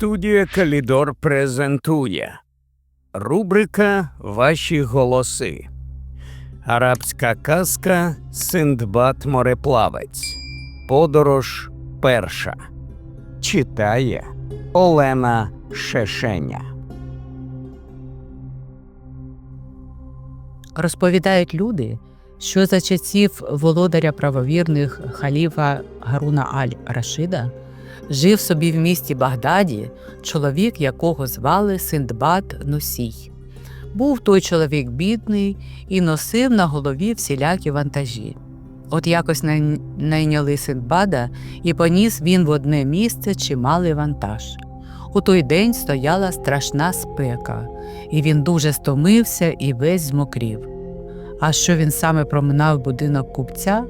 Студія Калідор презентує Рубрика Ваші голоси. Арабська казка Синдбад мореплавець. Подорож перша. Читає Олена Шешеня. Розповідають люди, що за часів володаря правовірних халіфа Гаруна Аль-Рашида жив собі в місті Багдаді чоловік, якого звали Синдбад Носій. Був той чоловік бідний і носив на голові всілякі вантажі. От якось най- найняли Синдбада, і поніс він в одне місце чималий вантаж. У той день стояла страшна спека, і він дуже стомився і весь змокрів. А що він саме проминав будинок купця,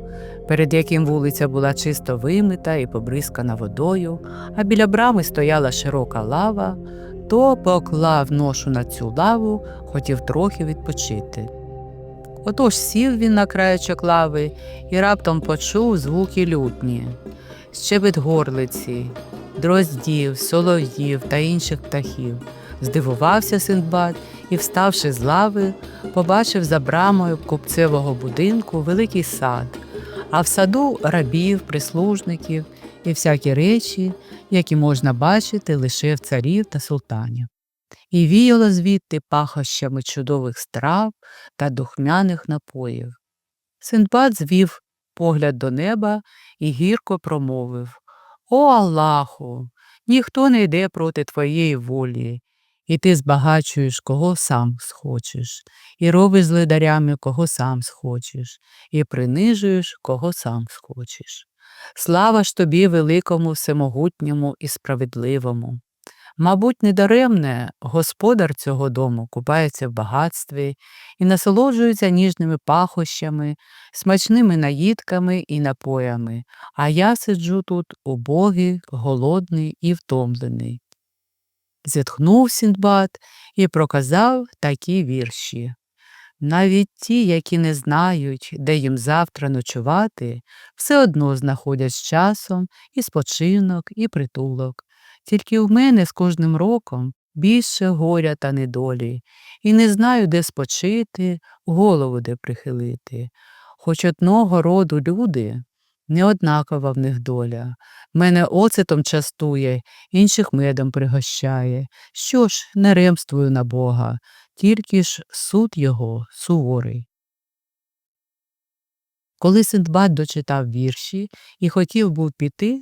перед яким вулиця була чисто вимита і побризкана водою, а біля брами стояла широка лава, то поклав ношу на цю лаву, хотів трохи відпочити. Отож сів він на краєчок лави і раптом почув звуки лютні, щебет горлиці, дроздів, солов'їв та інших птахів. Здивувався Синдбад і, вставши з лави, побачив за брамою купцевого будинку великий сад, а в саду рабів, прислужників і всякі речі, які можна бачити лише в царів та султанів. І віяло звідти пахощами чудових страв та духмяних напоїв. Синдбад звів погляд до неба і гірко промовив О Аллаху! Ніхто не йде проти твоєї волі, і ти збагачуєш, кого сам схочеш, і робиш з ледарями, кого сам схочеш, і принижуєш, кого сам схочеш. Слава ж тобі, великому, всемогутньому і справедливому. Мабуть, недаремне господар цього дому купається в багатстві і насолоджується ніжними пахощами, смачними наїдками і напоями, а я сиджу тут убогий, голодний і втомлений. Зітхнув Сіндбад і проказав такі вірші. Навіть ті, які не знають, де їм завтра ночувати, все одно знаходять з часом і спочинок, і притулок. Тільки в мене з кожним роком більше горя та недолі, і не знаю, де спочити, голову де прихилити. Хоч одного роду люди, неоднакова в них доля. Мене оцетом частує, інших медом пригощає. Що ж, не ремствую на Бога, тільки ж суд його суворий. Коли Синдбад дочитав вірші і хотів був піти,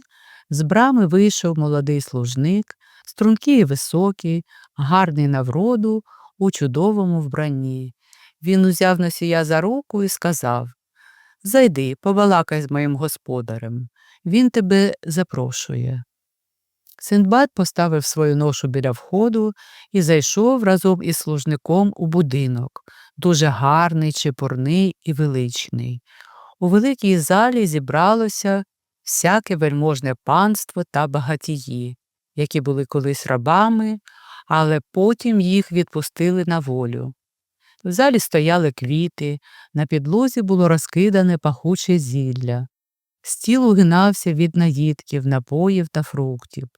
з брами вийшов молодий служник, стрункий і високий, гарний на вроду, у чудовому вбранні. Він узяв носія за руку і сказав Зайди, побалакай з моїм господарем. Він тебе запрошує. Синдбад поставив свою ношу біля входу і зайшов разом із служником у будинок, дуже гарний, чепурний і величний. У великій залі зібралося всяке вельможне панство та багатії, які були колись рабами, але потім їх відпустили на волю. В залі стояли квіти, на підлозі було розкидане пахуче зілля. Стіл угинався від наїдків, напоїв та фруктів.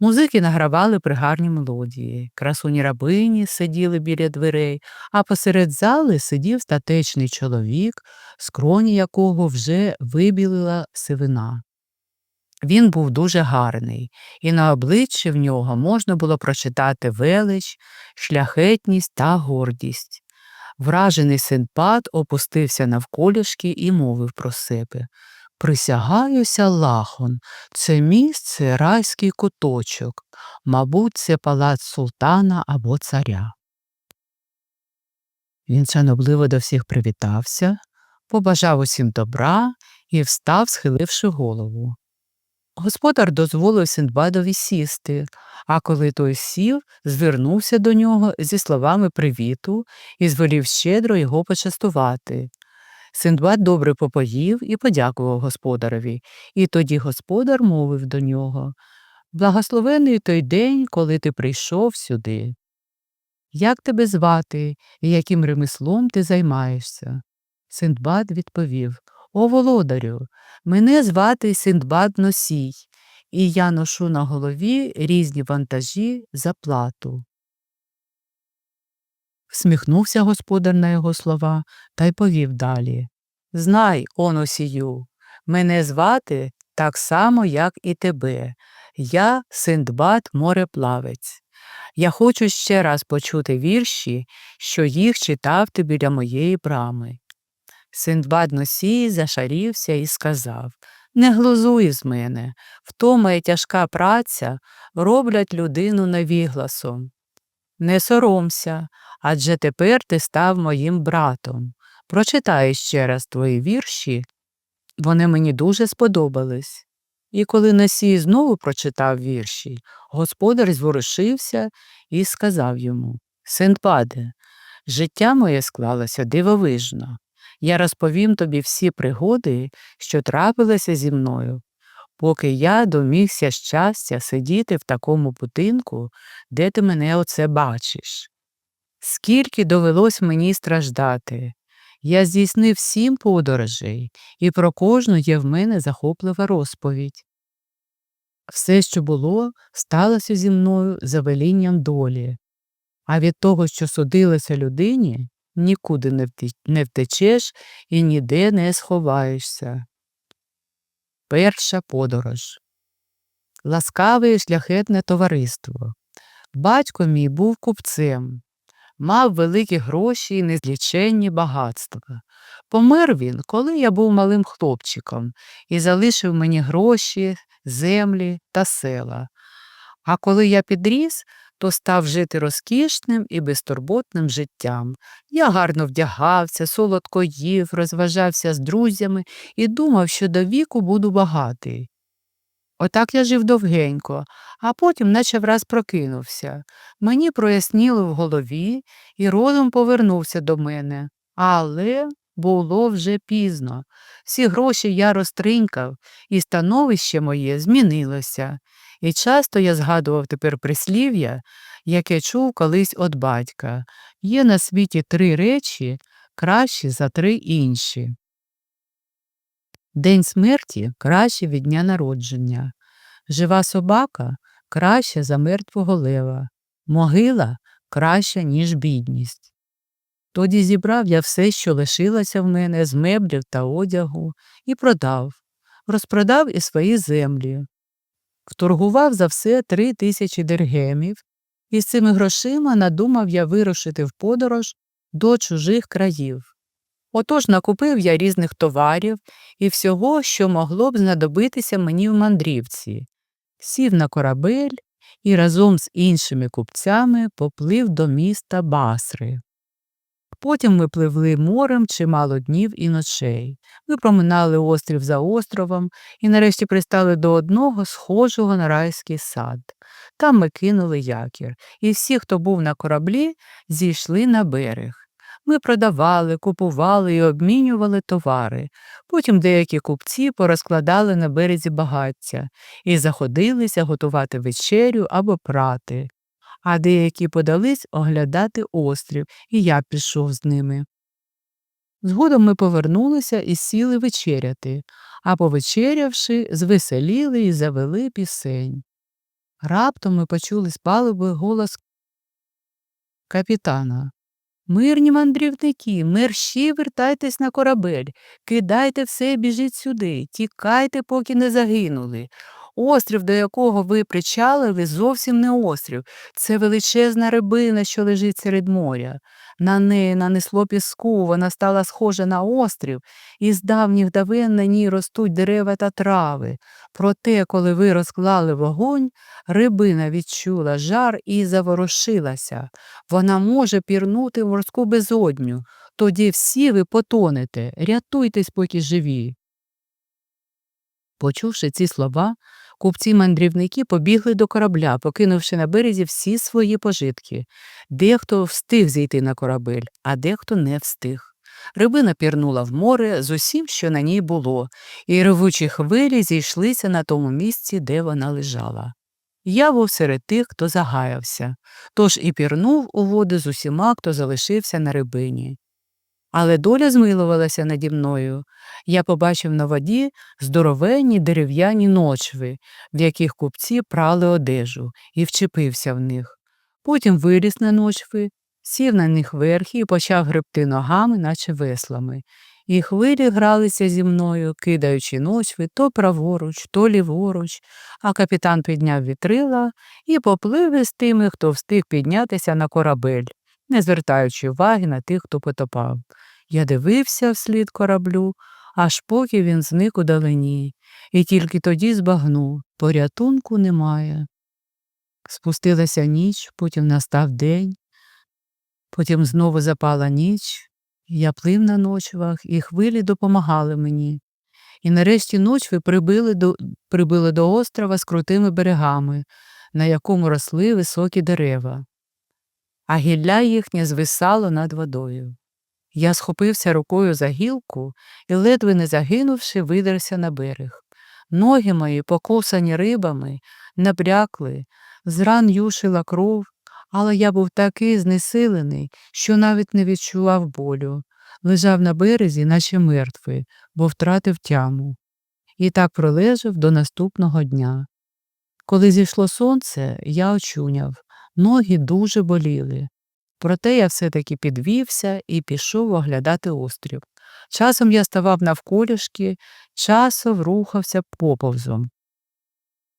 Музики награвали пригарні мелодії, красуні рабині сиділи біля дверей, а посеред зали сидів статечний чоловік, скроні якого вже вибілила сивина. Він був дуже гарний, і на обличчі в нього можна було прочитати велич, шляхетність та гордість. Вражений Синпад опустився навколішки і мовив про себе Присягаюся лахон, це місце райський куточок, мабуть, це палац султана або царя. Він шанобливо до всіх привітався, побажав усім добра і встав, схиливши голову. Господар дозволив Синдбадові сісти, а коли той сів, звернувся до нього зі словами привіту і звелів щедро його почастувати. Синдбад добре попоїв і подякував господареві, і тоді господар мовив до нього Благословений той день, коли ти прийшов сюди. Як тебе звати і яким ремеслом ти займаєшся? Синдбад відповів О володарю, мене звати Синдбад Носій, і я ношу на голові різні вантажі за плату. Всміхнувся господар на його слова та й повів далі. Знай, оносію, мене звати так само, як і тебе. Я Синдбад мореплавець. Я хочу ще раз почути вірші, що їх читав ти біля моєї брами. Синдбад носій зашарівся і сказав Не глузуй з мене, втома і тяжка праця роблять людину невігласом. Не соромся, адже тепер ти став моїм братом. Прочитаю ще раз твої вірші, вони мені дуже сподобались. І коли Насій знову прочитав вірші, господар зворушився і сказав йому Синдбаде, життя моє склалося дивовижно. Я розповім тобі всі пригоди, що трапилися зі мною, поки я домігся щастя сидіти в такому будинку, де ти мене оце бачиш. Скільки довелось мені страждати. Я здійснив сім подорожей, і про кожну є в мене захоплива розповідь. Все, що було, сталося зі мною за велінням долі, а від того, що судилося людині, нікуди не втечеш і ніде не сховаєшся. Перша подорож. Ласкаве і шляхетне товариство. Батько мій був купцем, мав великі гроші і незліченні багатства. Помер він, коли я був малим хлопчиком, і залишив мені гроші, землі та села. А коли я підріс, то став жити розкішним і безтурботним життям. Я гарно вдягався, солодко їв, розважався з друзями і думав, що до віку буду багатий. Отак я жив довгенько, а потім наче враз прокинувся. Мені проясніло в голові, і розум повернувся до мене. Але було вже пізно. Всі гроші я розтринькав, і становище моє змінилося. І часто я згадував тепер прислів'я, яке чув колись від батька. Є на світі три речі кращі за три інші. День смерті краще від дня народження. Жива собака краща за мертвого лева. Могила краща, ніж бідність. Тоді зібрав я все, що лишилося в мене з меблів та одягу, і продав, розпродав і свої землі. Вторгував за все три тисячі диргемів, і з цими грошима надумав я вирушити в подорож до чужих країв. Отож накупив я різних товарів і всього, що могло б знадобитися мені в мандрівці, сів на корабель і разом з іншими купцями поплив до міста Басри. Потім ми пливли морем чимало днів і ночей. Ми проминали острів за островом і нарешті пристали до одного схожого на райський сад. Там ми кинули якір, і всі, хто був на кораблі, зійшли на берег. Ми продавали, купували і обмінювали товари. Потім деякі купці порозкладали на березі багаття і заходилися готувати вечерю або прати, а деякі подались оглядати острів, і я пішов з ними. Згодом ми повернулися і сіли вечеряти, а повечерявши, звеселіли і завели пісень. Раптом ми почули з палуби голос капітана. Мирні мандрівники, мерщі вертайтесь на корабель, кидайте все і біжіть сюди, тікайте, поки не загинули. Острів, до якого ви причалили, зовсім не острів. Це величезна рибина, що лежить серед моря. На неї нанесло піску, вона стала схожа на острів, і з давніх давен на ній ростуть дерева та трави. Проте, коли ви розклали вогонь, рибина відчула жар і заворушилася. Вона може пірнути в морську безодню. Тоді всі ви потонете, рятуйтесь, поки живі. Почувши ці слова, купці-мандрівники побігли до корабля, покинувши на березі всі свої пожитки. Дехто встиг зійти на корабель, а дехто не встиг. Рибина пірнула в море з усім, що на ній було, і ревучі хвилі зійшлися на тому місці, де вона лежала. Я був серед тих, хто загаявся, тож і пірнув у воду з усіма, хто залишився на рибині. Але доля змилувалася наді мною. Я побачив на воді здоровенні дерев'яні ночви, в яких купці прали одежу, і вчепився в них. Потім виліз на ночви, сів на них верхи і почав гребти ногами, наче веслами. І хвилі гралися зі мною, кидаючи ночви то праворуч, то ліворуч, а капітан підняв вітрила і поплив із тими, хто встиг піднятися на корабель, не звертаючи уваги на тих, хто потопав. Я дивився вслід кораблю, аж поки він зник у далині, і тільки тоді збагнув порятунку немає. Спустилася ніч, потім настав день, потім знову запала ніч. Я плив на ночвах, і хвилі допомагали мені. І нарешті ночви прибили до, прибили до острова з крутими берегами, на якому росли високі дерева, а гілля їхнє звисало над водою. Я схопився рукою за гілку і, ледве не загинувши, видерся на берег. Ноги мої, покусані рибами, набрякли, з ран юшила кров, але я був такий знесилений, що навіть не відчував болю. Лежав на березі, наче мертвий, бо втратив тяму. І так пролежав до наступного дня. Коли зійшло сонце, я очуняв, ноги дуже боліли. Проте я все-таки підвівся і пішов оглядати острів. Часом я ставав навколішки, часом рухався поповзом.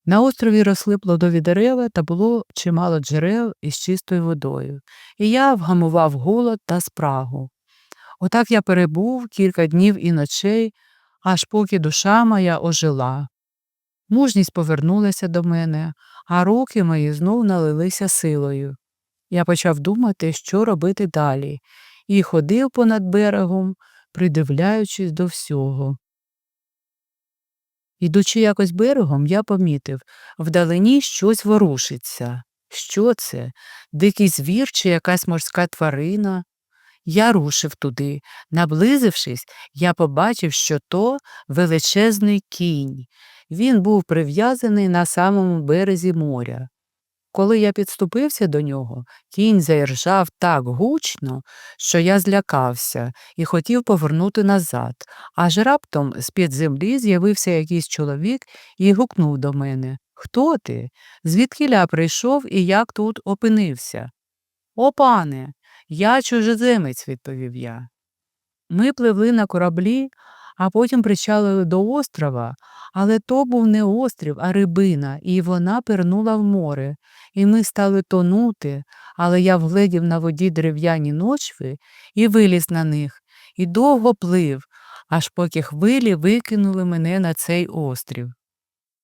На острові росли плодові дерева та було чимало джерел із чистою водою, і я вгамував голод та спрагу. Отак я перебув кілька днів і ночей, аж поки душа моя ожила. Мужність повернулася до мене, а руки мої знов налилися силою. Я почав думати, що робити далі, і ходив понад берегом, придивляючись до всього. Ідучи якось берегом, я помітив вдалині щось ворушиться. Що це? Дикий звір чи якась морська тварина? Я рушив туди. Наблизившись, я побачив, що то величезний кінь. Він був прив'язаний на самому березі моря. Коли я підступився до нього, кінь заіржав так гучно, що я злякався і хотів повернути назад, аж раптом з-під землі з'явився якийсь чоловік і гукнув до мене Хто ти? Звідкіля прийшов і як тут опинився? О, пане, я чужеземець, відповів я. Ми пливли на кораблі, а потім причалили до острова, але то був не острів, а рибина, і вона пирнула в море, і ми стали тонути, але я вгледів на воді дерев'яні ночви і виліз на них, і довго плив, аж поки хвилі викинули мене на цей острів.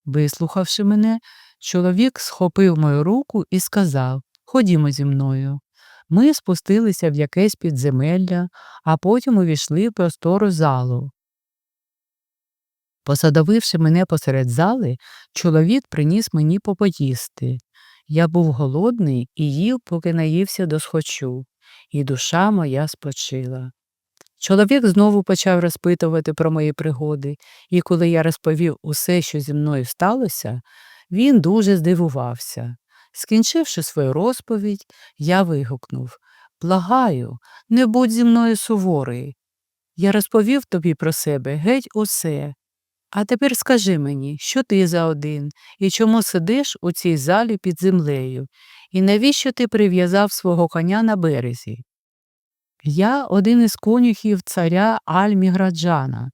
Вислухавши мене, чоловік схопив мою руку і сказав Ходімо зі мною. Ми спустилися в якесь підземелля, а потім увійшли в простору залу. Посадовивши мене посеред зали, чоловік приніс мені попоїсти. Я був голодний і їв, поки наївся до схочу, і душа моя спочила. Чоловік знову почав розпитувати про мої пригоди, і коли я розповів усе, що зі мною сталося, він дуже здивувався. Скінчивши свою розповідь, я вигукнув Благаю, не будь зі мною суворий. Я розповів тобі про себе геть усе. А тепер скажи мені, що ти за один, і чому сидиш у цій залі під землею, і навіщо ти прив'язав свого коня на березі? Я один із конюхів царя Альміграджана,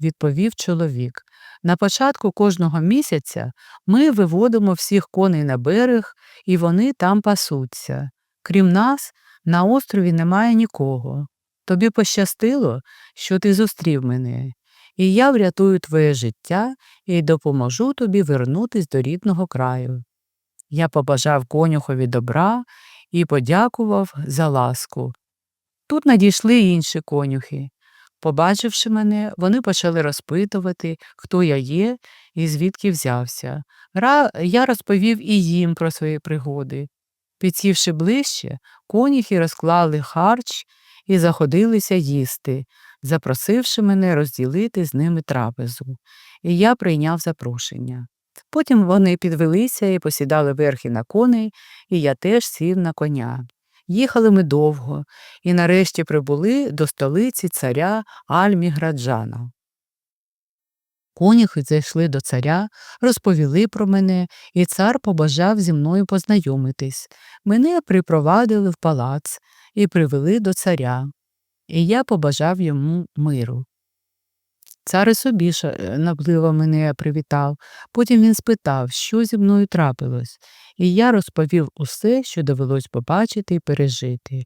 відповів чоловік. На початку кожного місяця ми виводимо всіх коней на берег, і вони там пасуться. Крім нас, на острові немає нікого. Тобі пощастило, що ти зустрів мене, і я врятую твоє життя і допоможу тобі вернутись до рідного краю. Я побажав конюхові добра і подякував за ласку. Тут надійшли інші конюхи. Побачивши мене, вони почали розпитувати, хто я є і звідки взявся. Ра я розповів і їм про свої пригоди. Підсівши ближче, конюхи розклали харч і заходилися їсти, запросивши мене розділити з ними трапезу, і я прийняв запрошення. Потім вони підвелися і посідали верхи на коней, і я теж сів на коня. Їхали ми довго і нарешті прибули до столиці царя Альміграджана. Коніхи зайшли до царя, розповіли про мене, і цар побажав зі мною познайомитись. Мене припровадили в палац і привели до царя, і я побажав йому миру. Цар і собі напливо мене привітав. Потім він спитав, що зі мною трапилось, і я розповів усе, що довелось побачити і пережити.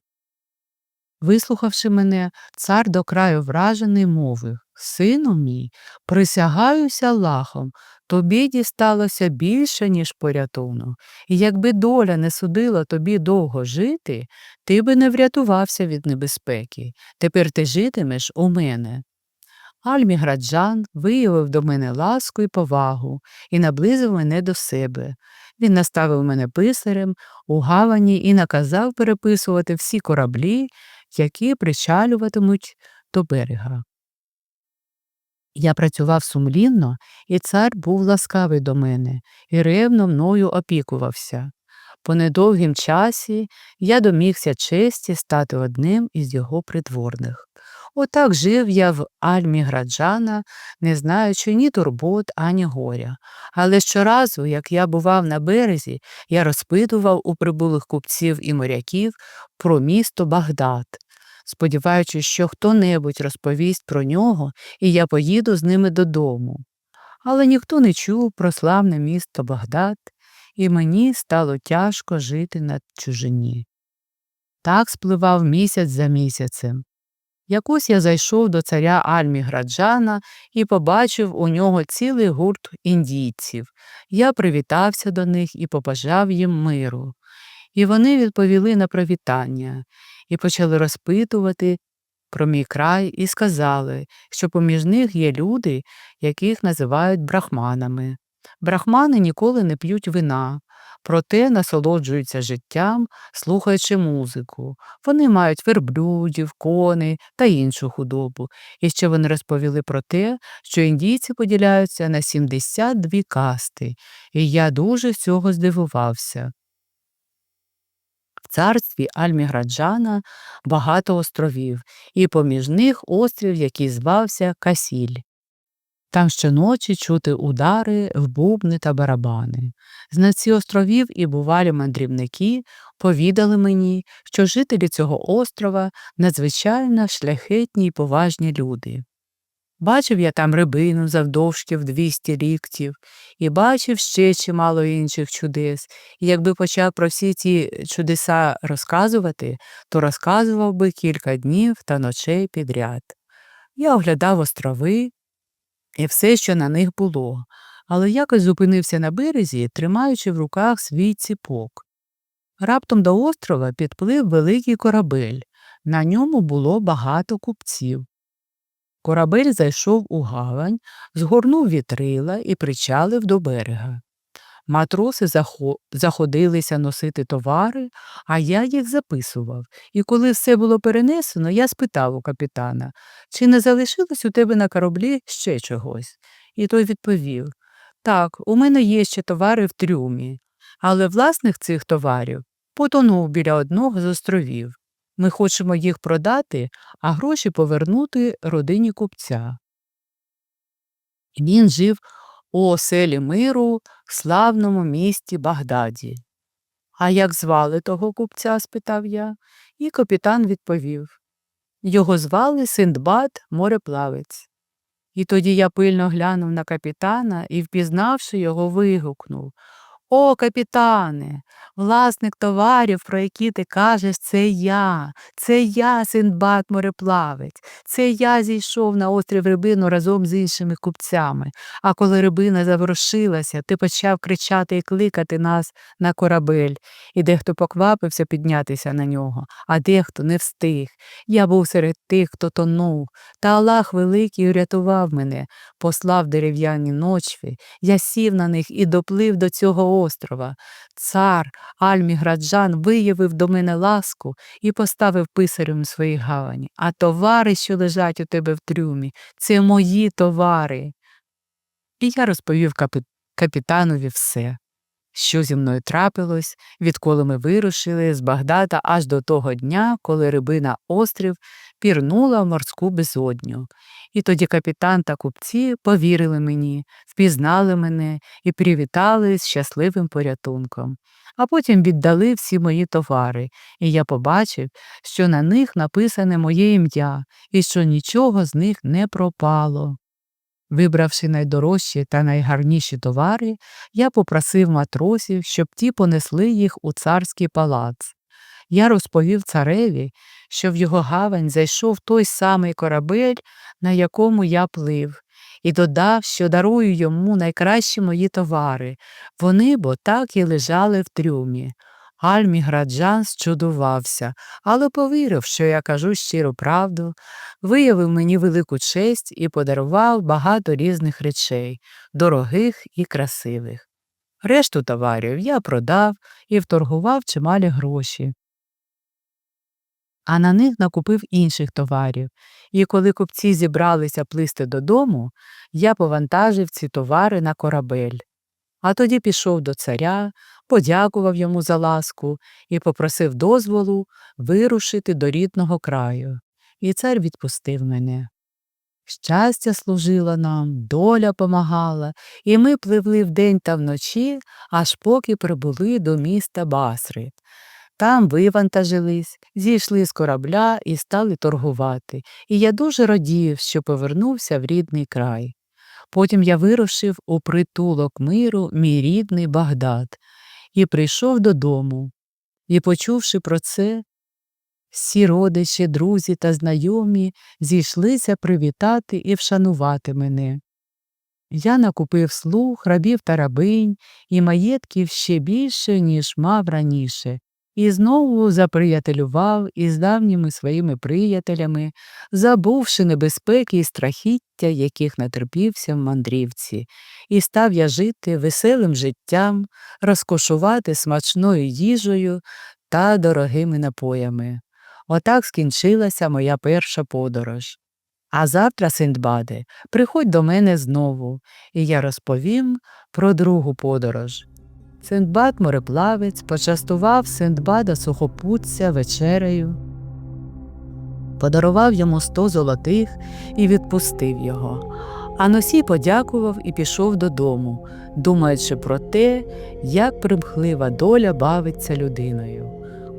Вислухавши мене, цар до краю вражений мовив Сину мій, присягаюся Аллахом, тобі дісталося більше, ніж порятунок, і якби доля не судила тобі довго жити, ти би не врятувався від небезпеки. Тепер ти житимеш у мене. Альміграджан виявив до мене ласку і повагу і наблизив мене до себе. Він наставив мене писарем у гавані і наказав переписувати всі кораблі, які причалюватимуть до берега. Я працював сумлінно, і цар був ласкавий до мене і ревно мною опікувався. По недовгім часі я домігся честі стати одним із його придворних. Отак жив я в альмі Граджана, не знаючи ні турбот, ані горя. Але щоразу, як я бував на березі, я розпитував у прибулих купців і моряків про місто Багдад, сподіваючись, що хто-небудь розповість про нього, і я поїду з ними додому. Але ніхто не чув про славне місто Багдад, і мені стало тяжко жити на чужині. Так спливав місяць за місяцем. Якось я зайшов до царя Альмі Граджана і побачив у нього цілий гурт індійців. Я привітався до них і побажав їм миру. І вони відповіли на привітання і почали розпитувати про мій край і сказали, що поміж них є люди, яких називають брахманами. Брахмани ніколи не п'ють вина, проте насолоджуються життям, слухаючи музику. Вони мають верблюдів, коней та іншу худобу. І ще вони розповіли про те, що індійці поділяються на 72 касти, і я дуже цього здивувався. Царстві Альміграджана багато островів, і поміж них острів, який звався Касіль. Там щоночі чути удари в бубни та барабани. Знавці островів і бувалі мандрівники повідали мені, що жителі цього острова надзвичайно шляхетні й поважні люди. Бачив я там рибину завдовжки в 200 ліктів, і бачив ще чимало інших чудес, і якби почав про всі ці чудеса розказувати, то розказував би кілька днів та ночей підряд. Я оглядав острови, і все, що на них було, але якось зупинився на березі, тримаючи в руках свій ціпок. Раптом до острова підплив великий корабель. На ньому було багато купців. Корабель зайшов у гавань, згорнув вітрила і причалив до берега. Матроси заходилися носити товари, а я їх записував. І коли все було перенесено, я спитав у капітана, чи не залишилось у тебе на кораблі ще чогось. І той відповів Так, у мене є ще товари в трюмі, але власник цих товарів потонув біля одного з островів. Ми хочемо їх продати, а гроші повернути родині купця. Він жив у оселі миру в славному місті Багдаді. А як звали того купця? спитав я, і капітан відповів Його звали Синдбад мореплавець. І тоді я пильно глянув на капітана і, впізнавши його, вигукнув О, капітане, власник товарів, про які ти кажеш, це я, це я, Синдбад мореплавець, це я зійшов на острів рибину разом з іншими купцями. А коли рибина заворушилася, ти почав кричати і кликати нас на корабель, і дехто поквапився піднятися на нього, а дехто не встиг. Я був серед тих, хто тонув, та Аллах великий урятував мене, послав дерев'яні ночви, я сів на них і доплив до цього острова. Цар Альміграджан виявив до мене ласку і поставив писарем своїй гавані. А товари, що лежать у тебе в трюмі, це мої товари. І я розповів капі... капітанові все. що зі мною трапилось, відколи ми вирушили з Багдада аж до того дня, коли рибина острів пірнула в морську безодню. І тоді капітан та купці повірили мені, впізнали мене і привітали з щасливим порятунком. А потім віддали всі мої товари, і я побачив, що на них написане моє ім'я і що нічого з них не пропало. Вибравши найдорожчі та найгарніші товари, я попросив матросів, щоб ті понесли їх у царський палац. Я розповів цареві, що в його гавань зайшов той самий корабель, на якому я плив, і додав, що дарую йому найкращі мої товари. Вони бо так і лежали в трюмі. Альміграджан зчудувався, але повірив, що я кажу щиру правду, виявив мені велику честь і подарував багато різних речей, дорогих і красивих. Решту товарів я продав і вторгував чималі гроші. А на них накупив інших товарів, і коли купці зібралися плисти додому, я повантажив ці товари на корабель. А тоді пішов до царя, подякував йому за ласку і попросив дозволу вирушити до рідного краю. І цар відпустив мене. Щастя служило нам, доля помагала, і ми пливли вдень та вночі, аж поки прибули до міста Басри. Там вивантажились, зійшли з корабля і стали торгувати, і я дуже радів, що повернувся в рідний край. Потім я вирушив у притулок миру мій рідний Багдад і прийшов додому. І, почувши про це, всі родичі, друзі та знайомі зійшлися привітати і вшанувати мене. Я накупив слуг, рабів та рабинь і маєтків ще більше, ніж мав раніше, і знову заприятелював із давніми своїми приятелями, забувши небезпеки і страхіття, яких натерпівся в мандрівці, і став я жити веселим життям, розкошувати смачною їжею та дорогими напоями. Отак скінчилася моя перша подорож. А завтра, Синдбаде, приходь до мене знову, і я розповім про другу подорож. Синдбад мореплавець почастував Синдбада сухопутця вечерею, подарував йому сто золотих і відпустив його. А носій подякував і пішов додому, думаючи про те, як примхлива доля бавиться людиною.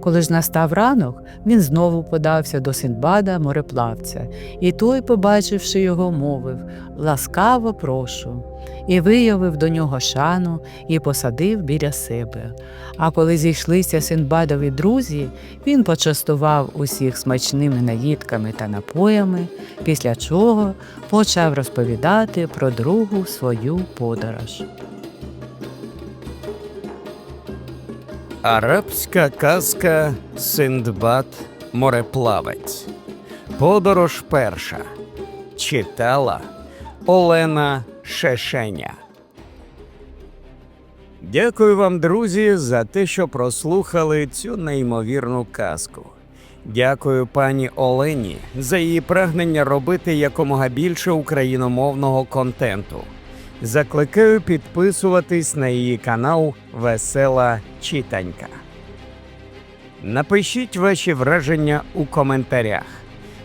Коли ж настав ранок, він знову подався до Синдбада мореплавця, і той, побачивши його, мовив Ласкаво прошу, і виявив до нього шану і посадив біля себе. А коли зійшлися Синдбадові друзі, він почастував усіх смачними наїдками та напоями, після чого почав розповідати про другу свою подорож. Арабська казка Синдбад мореплавець. Подорож перша. Читала Олена Шешеня. Дякую вам, друзі, за те, що прослухали цю неймовірну казку. Дякую пані Олені за її прагнення робити якомога більше україномовного контенту. Закликаю підписуватись на її канал Весела Читанька. Напишіть ваші враження у коментарях.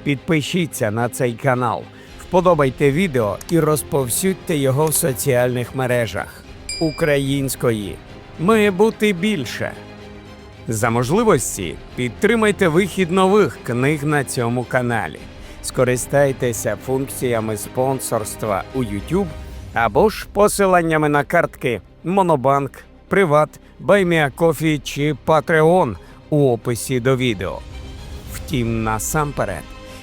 Підпишіться на цей канал, вподобайте відео і розповсюдьте його в соціальних мережах. Української має бути більше. За можливості підтримайте вихід нових книг на цьому каналі. Скористайтеся функціями спонсорства у YouTube або ж посиланнями на картки Монобанк, Приват, Байміакофі чи Patreon у описі до відео. Втім, насамперед,